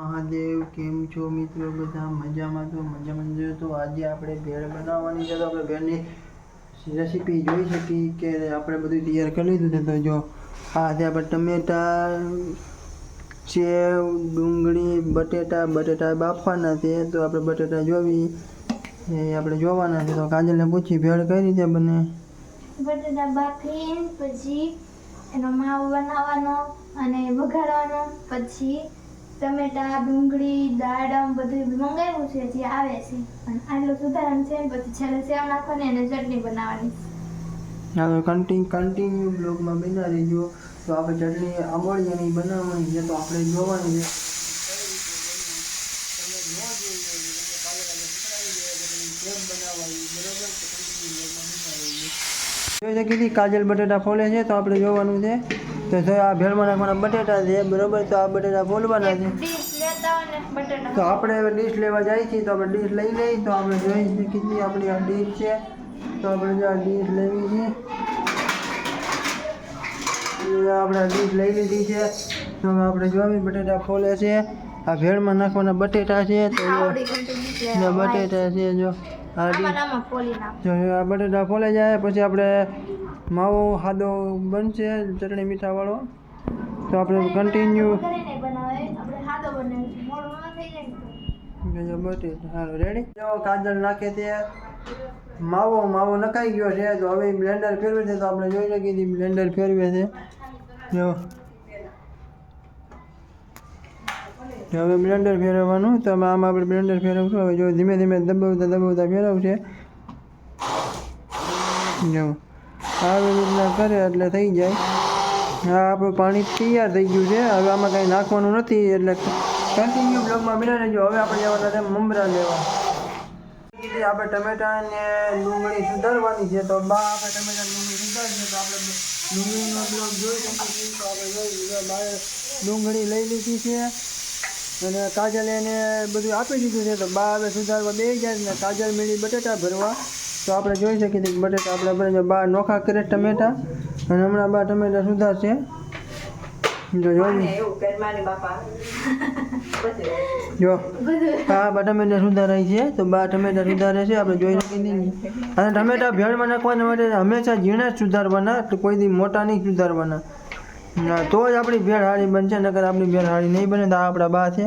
મહાદેવ, કેમ છો મિત્રો? બધા મજામાં તો મજામાં જો તો આજે આપણે ભેળ બનાવવાની છે. તો આપણે ભેળની રેસીપી જોઈ શકીએ કે આપણે બધું તૈયાર કરી લીધું છે. તો જો આ છે આપણે ટમેટા, સેવ, ડુંગળી, બટેટા બટેટા બાફવાના છે. તો આપણે બટેટા જોવી. એ આપણે જોવાના છે. તો કાજલને પૂછી ભેળ કઈ રીતે બને? બટાટા બાફી પછી એનો માવો બનાવવાનો અને વઘારવાનો, પછી ટમેટા ડુંગળી, દાડમ બધું મંગાવ્યું છે, જે આવે છે. અને આટલું સુધારણ છે, પછી છેલ્લે સેવ નાખવાની અને ચટણી બનાવવાની. હવે કન્ટિન્યુ કન્ટિન્યુ બ્લોગમાં બના રહેજો. તો આપણે ચટણી આંબોળીયાની બનાવવાની છે, તો આપણે જોવાની છે. જોઈ કાજલ બટેટા ફોલે છે, તો આપણે જોવાનું છે. તો જો આ ભેળમાં નાખવાના બટેટા છે બરોબર? તો આ બટેટા ફોલવાના છે. ડીશ લેતા હોય ને બટાટા. તો આપણે હવે ડીશ લેવા જાય છીએ તો આપણે ડીશ લઈ લઈ તો આપણે જોઈ શકીએ છીએ આપણી આ ડીશ છે. તો આપણે જો આ ડીશ લેવી છે. એ આપણે ડીશ લઈ લીધી છે. તો હવે આપણે જોવી બટેટા ફોલે છે. આ ભેળમાં નાખવાના બટેટા છે. તો જો આવડી ગમતી ડીશ જો લેવા બટેટા છે જો. આ આમાં ડીશ ને આમાં ફોલી નાખ. જો આ બટેટા ફોલે જાય પછી આપણે માવો હાદો બનશે ચટણી મીઠાવાળો. તો આપણે કન્ટિન્યુ હાલો રેડી જો કાજલ નાખે તે. માવો માવો નખાઈ ગયો છે. તો હવે બ્લેન્ડર ફેરવે છે. તો આપણે જોઈ શકીએ છીએ બ્લેન્ડર ફેરવે છે. જો. હવે બ્લેન્ડર ફેરવવાનું. તો આમાં આમાં આપણે બ્લેન્ડર ફેરવશું. હવે જો ધીમે ધીમે દબાવતા દબાવતા ફેરવશે. જો. આવી રીતના કરે એટલે થઈ જાય. હા, આપણું પાણી તૈયાર થઈ ગયું છે. હવે આમાં કાંઈ નાખવાનું નથી, એટલે કન્ટિન્યુ બ્લોગમાં મિલા રહેજો. હવે આપણે જવાના છે મમરા લેવા. કીધી આપણે ટમેટા ને ડુંગળી સુધારવાની છે, તો બા આપણે ટમેટા ડુંગળી સુધારશે, તો આપણે ડુંગળીનો બ્લોગ જોઈ શકીએ તો આપણે જોઈ લીધો. બાએ ડુંગળી લઈ લીધી છે અને કાજલ એને બધું આપી દીધું છે, તો બા હવે સુધારવા બે જાય ને કાજલ મેળી બટેટા ભરવા. તો આપણે જોઈ શકીએ છીએ બટેટા આપણે ભરે બા નોખા કરે ટમેટા અને હમણાં બા ટમેટા સુધારશે જો જો હા બા ટમેટા સુધારાય છે તો બા ટમેટા સુધારે છે આપણે જોઈ શકીએ અને ટમેટા ભેળમાં નાખવાના માટે હંમેશા ઝીણા જ સુધારવાના એટલે કોઈ દી મોટા નહીં સુધારવાના. તો જ આપણી ભેળ હારી બનશે નકર આપણી ભેળ હારી નહીં બને તો આપણા બા છે.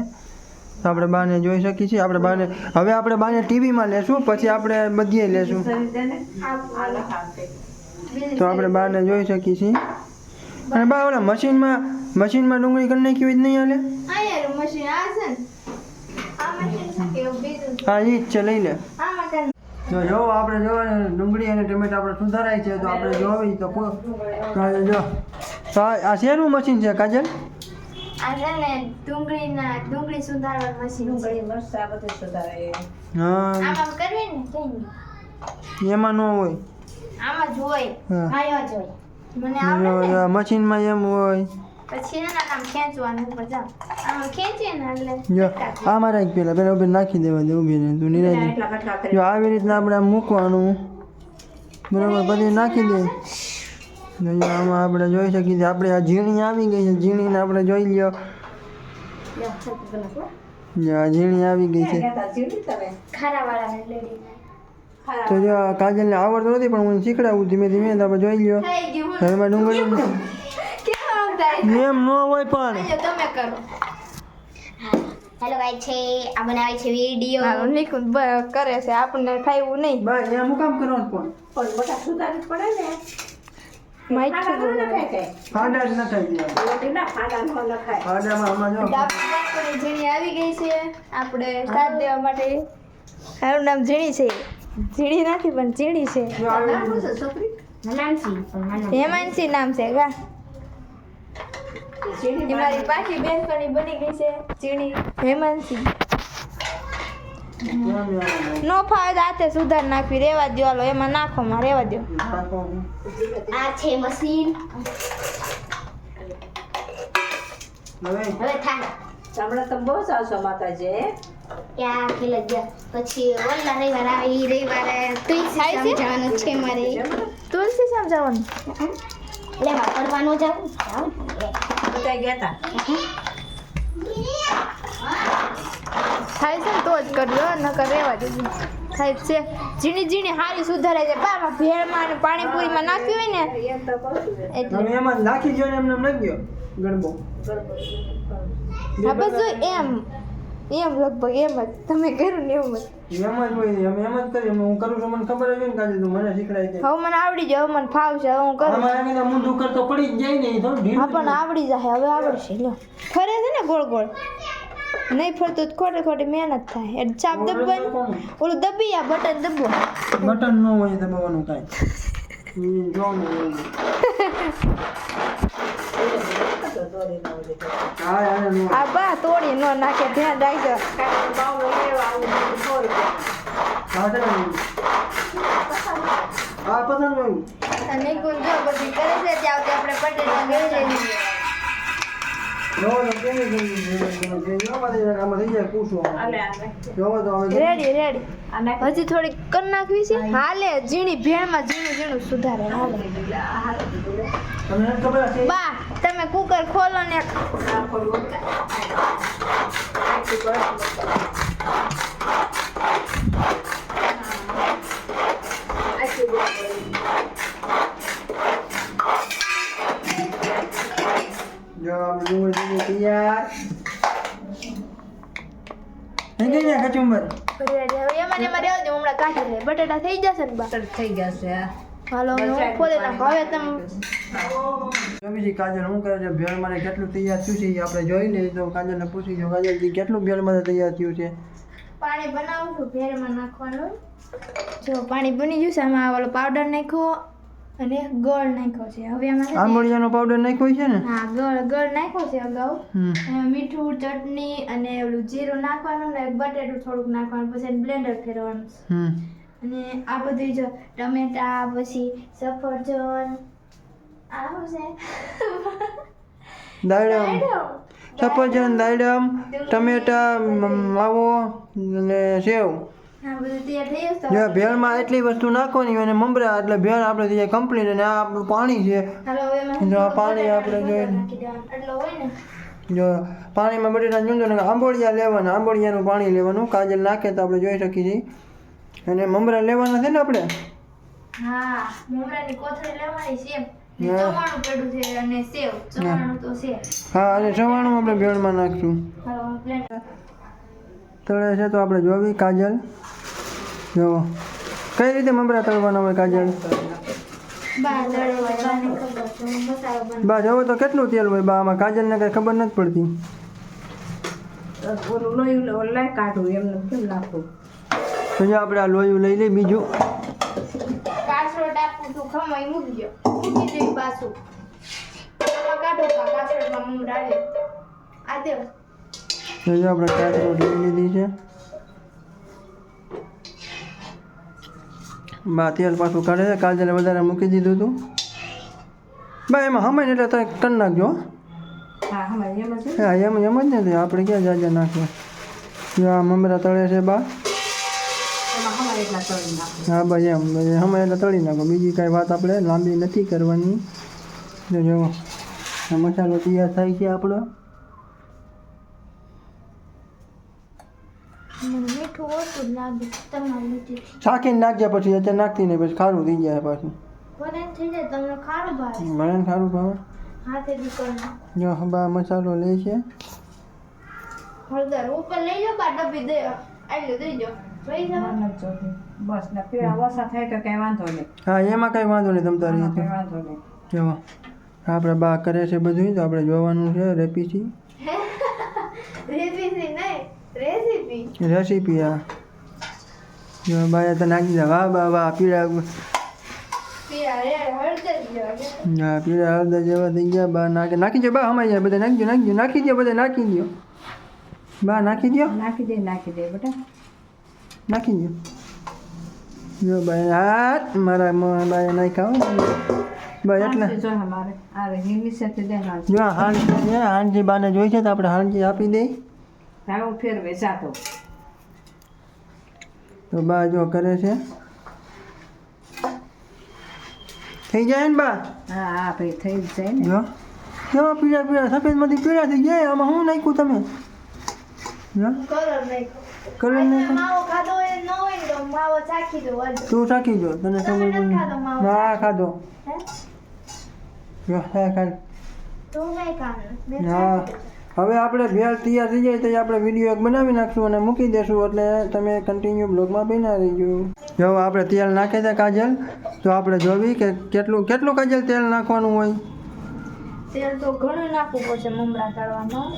તો આપણે બાને જોઈ શકીએ છીએ. આપણે બાને હવે આપણે બાને ટીવીમાં લેશું, પછી આપણે બધીએ લેશું. તો આપણે બાને જોઈ શકીએ છીએ. અને બા, ઓલા મશીનમાં મશીનમાં ડુંગળી કરી નાખી હોય નહીં હાલે? હા એ જ છે, લઈ લે. તો જો, આપણે જો ડુંગળી અને ટમેટા આપણે સુધારાય છે, તો આપણે જોવી તો જો આ શેનું મશીન છે, કાજલ? આ છે ને ડુંગળીના ડુંગળી સુધારવાનું મશીન છે હા આમાં કરવી ને કઈ એમાં ન હોય આમાં મને આવડે મશીનમાં એમ હોય પછી એના આમ ખેંચવાનું ઉપર જાવ આમાં ખેંચીએ ને એટલે જો આ મારા એક પેલા પેલા ઊભી નાખી દેવા દે ઊભી રહે તું જો આવી રીતના આપણે આમ મૂકવાનું બરાબર પછી નાખી દે જો આમાં આપણે જોઈ શકીએ છીએ આપણે આ ઝીણી આવી ગઈ છે ઝીણીને આપણે જોઈ લ્યો. આ ઝીણી આવી ગઈ છે. તો જો કાજલને આવડતું નથી પણ હું શીખડાવું ધીમે ધીમે તો આપણે જોઈ લ્યો. ઘરમાં ડુંગળી કેમ? એમ ન હોય પણ. તમે કરો. હેલો ગાઈ છે આ બનાવે છે વીડિયો. મારું નિકુંજ કરે છે આપણને ફાવ્યું નહીં. બા એમ કામ કરવાનું પણ? માહિતી ફાડા જ ન થાય ફાડામાં આમાં જો ડાબી ઝીણી આવી ગઈ છે. આપણે સાથ દેવા માટે. મારું નામ ઝીણી છે. ઝીણી નથી પણ ઝીણી છે. હેમાંશી નામ છે ગા મારી પાછી બેનપણી બની ગઈ છે ઝીણી. એમ. નો ફાવે તો હાથે સુધાર નાખવી રેવા દો હાલો એમાં નાખો માં રેવા દો આ છે મશીન. હવે? હવે થાય. હમણાં તો બહુ સાસુ માતાજી ક્યાં ખેલ ગયા પછી ઓલા રવિવાર આવે ઈ રવિવારે થાય છે? સમજાવવાનું છે મારે. તુલસી સમજાવવાનું લેવા પડવાનું જાવ બધા ગયા હતા એવો જ કરજો નકર રહેવા દેજો. થાય છે. ઝીણી ઝીણી હારી સુધારે છે બામાં ભેળમાં અને પાણીપુરીમાં નાખ્યું હોય ને તો છું. એટલે એમાં નાખી દો ને એમને એમ નાખી દો ગરબો હા બસ એમ. એમ લગભગ એમ જ. તમે કર્યું ને એવું જ. એમ જ હોય એમ એમ જ કરીએ. હું કરું છું મને ખબર આવી ને કાજલ તું મને શીખડાય છે હવે મને આવડી જાય હવે મને ફાવશે હવે હું કરું આમાં એમ મૂંઢું કરતો પડી જ જાય ને થોડું હા પણ આવડી જાય હવે આવડશે લો ફરે છે ને ગોળ ગોળ. નહીં ફરતું તો ખોટે ખોટી મહેનત થાય. એટલે ચાપ દબવાનું ઓલું દબી આ બટન દબો. બટન ન હોય દબાવવાનું કાંઈ ઈ જો ને એવું. તો દોરી ન હોય તો. હા યાર નો આ બા તોડી નો નાખે ધ્યાન રાખજો. હા પસંદ નહીં અને ગુણ જો બધી કરે છે ત્યાં આપણે પટેલ કરી લઈએ રેડી રેડી હજી થોડી કર નાખવી છે? હાલે ઝીણી ભેળમાં ઝીણું ઝીણું સુધારે હાલે. બા તમે કુકર ખોલો ને આ ખોલવું. આખી બસ. આખી બસ. જો આપણે ડુંગળી થઈ ગઈ તૈયાર થઈ ગઈ ને કચુંબર? હવે એમાં ને એમાં રહેવા દો. હમણાં કાઢી લે. બટાટા થઈ જશે ને બા? બટર થઈ જશે હાલો હું ખોલી નાખો. હવે તમે જો બીજી કાજલ હું કરે છે? ભેળ મારે કેટલું તૈયાર થયું છે એ આપણે જોઈ લઈએ તો કાજલને પૂછી જો કાજલ કેટલું ભેળ મારે તૈયાર થયું છે? પાણી બનાવું છું ભેળમાં નાખવાનું. જો પાણી બની ગયું છે આમાં ઓલો પાવડર નાખ્યો. અને ગળ નાખ્યો છે. હવે આમાં આમળિયાનો પાવડર નાખ્યો છે ને? હા ગળ ગળ નાખ્યો છે અગાઉ. મીઠું ચટણી અને ઓલું જીરું નાખવાનું ને બટેટું થોડુંક નાખવાનું પછી બ્લેન્ડર ફેરવવાનું. અને આ બધું જો ટમેટા પછી સફરજન આ છે. દાડમ. સફરજન દાડમ ટમેટા માવો અને સેવ. જો ભેળમાં એટલી વસ્તુ નાખવાની અને મમરા એટલે ભેળ આપણે થઈ જાય કમ્પ્લીટ અને આ આપણું પાણી છે. જો આ પાણી આપણે ને. જો પાણીમાં બટેટા ચૂંદો ને આંબોળિયા લેવાના આંબોળિયાનું પાણી લેવાનું કાજલ નાખે તો આપણે જોઈ શકીએ છીએ. અને મમરા લેવાના છે ને આપણે? હા મમરાની કોથળી લેવાની છે. હા. અને ચવાણું આપણે ભેળમાં નાખશું. તળે છે તો આપણે જોવી કાજલ. જો. કઈ રીતે મમરા તળવાના હોય કાજલ? બા જવો તો કેટલું તેલ હોય? બા આમાં કાજલને કઈ ખબર નથી પડતી. તો જો આપણે આ લોયું લઈ લઈ બીજું. કાસરોટ આપું તું ખમાઈ મૂકજો. મૂકી દેવી પાછું. આમાં કાઢો પા કાસરોટમાં મમરા લે આ દે તો જો આપણે કાજરોટ લઈ લીધી છે. બા તેલ પાછું કાઢે છે. કાજલે વધારે મૂકી દીધું હતું બા એમાં હમાય એટલે તમે કરી નાખજો હા. એમ એમ જ નથી આપણે ક્યાં જાજા નાખીએ જો આ મમરા તળે છે બા. હમણાં હા ભાઈ એમ. ભાઈ હમે એટલે તળી નાખો. બીજી કાંઈ વાત આપણે લાંબી નથી કરવાની. જો જો. મસાલો તૈયાર થાય છે આપણો મને મીઠું ઓછું લાગે તમારી નાખજે પછી અત્યારે નાખતી નહીં પછી ખારું થઈ જાય પાછું. મને થઈ જાય તમને ખારું ભાવે મને ને ખારું ભાવે. હાથે દીકરો જો બા મસાલો લે છે. હળદર ઉપર લઈ લો બા ડબ્બી દે આટલું દઈ દો જોઈ જવા મને જ જોતી. બસ ને પીળા ઓછા થાય તો કઈ વાંધો નહીં. હા એમાં કાંઈ વાંધો નહીં તમ તારી એમાં કઈ વાંધો નહીં. જો આપણે બા કરે છે બધું તો આપણે જોવાનું છે રેસીપી નહીં રેસીપી આ જો તો નાખી દે. વાહ વાહ વાહ પીળા હા પીળા હળદર જેવા થઈ ગયા. બા નાખી નાખી દો બા હમાઈ જાય. બધા નાખી દો નાખી દો નાખી દો બધા નાખી દો બા નાખી દો નાખી દે નાખી દે બેટા. નાખી દો જો ભાઈ હાથ મારા બાએ નાખ્યા. બા એટલે. જો અમારે આ રે હિન્દી સાથે દે હાંસી. જો હાંજી છે હાંજી બાને જોઈ છે તો આપણે હાંજી આપી દઈએ ફેરવે જાતો તો બા જો કરે છે. થઈ જાય ને બા? હા હા ભાઈ થઈ જ જાય ને. જો. કેવા પીળા પીળા સફેદમાંથી પીળા થઈ જાય આમાં શું નાખ્યું તમે? કલર તો ચાખી જો તને ખબર માવો? ના ખાધો. જો, હા. મેં હા. હવે આપણે ભેળ તૈયાર થઈ જાય તો આપણે વીડિયો એક બનાવી નાખશું અને મૂકી દેશું એટલે તમે કન્ટિન્યુ બ્લોગમાં બના રહીજો. જો આપણે તેલ નાખી દે કાજલ તો આપણે જોવી કે કેટલું કેટલું કાજલ તેલ નાખવાનું હોય? તેલ તો ઘણું નાખવું પડશે મમરા તળવામાં.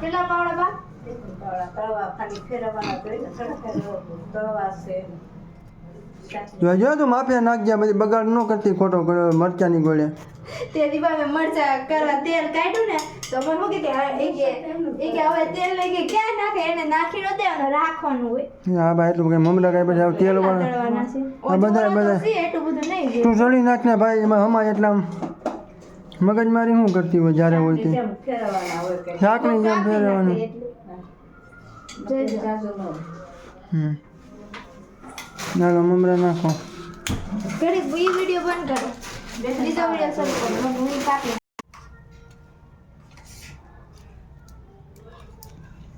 કેટલા પાવડા બા? તળવા ખાલી ફેરવવાના તળવા છે. જોજો તું માફિયા નાખજે બધી બગાડ ન કરતી ખોટો મરચાની ગોળે. તે દીવા મેં મરચા કરવા તેલ કાઢ્યું ને તો મને શું કે કે એ કે હવે તેલ લઈ કે ક્યાં નાખે? એને નાખી નો દેવાનું રાખવાનું હોય. હા ભાઈ એટલું કંઈ મમરા કાંઈ પછી તેલ વાળા આ બધા- બધા. એટલું બધું નહીં તું જળી નાખ ને ભાઈ એમાં હમા એટલા મગજમારી શું કરતી હોય જ્યારે હોય તે? કે શાકની જેમ ફેરવવાનું. હમ. ચાલો મમરા નાખો. ઘડીક ઈ વીડિયો બંધ કરો. બીજો વીડિયો શરૂ કરો. હું કાપી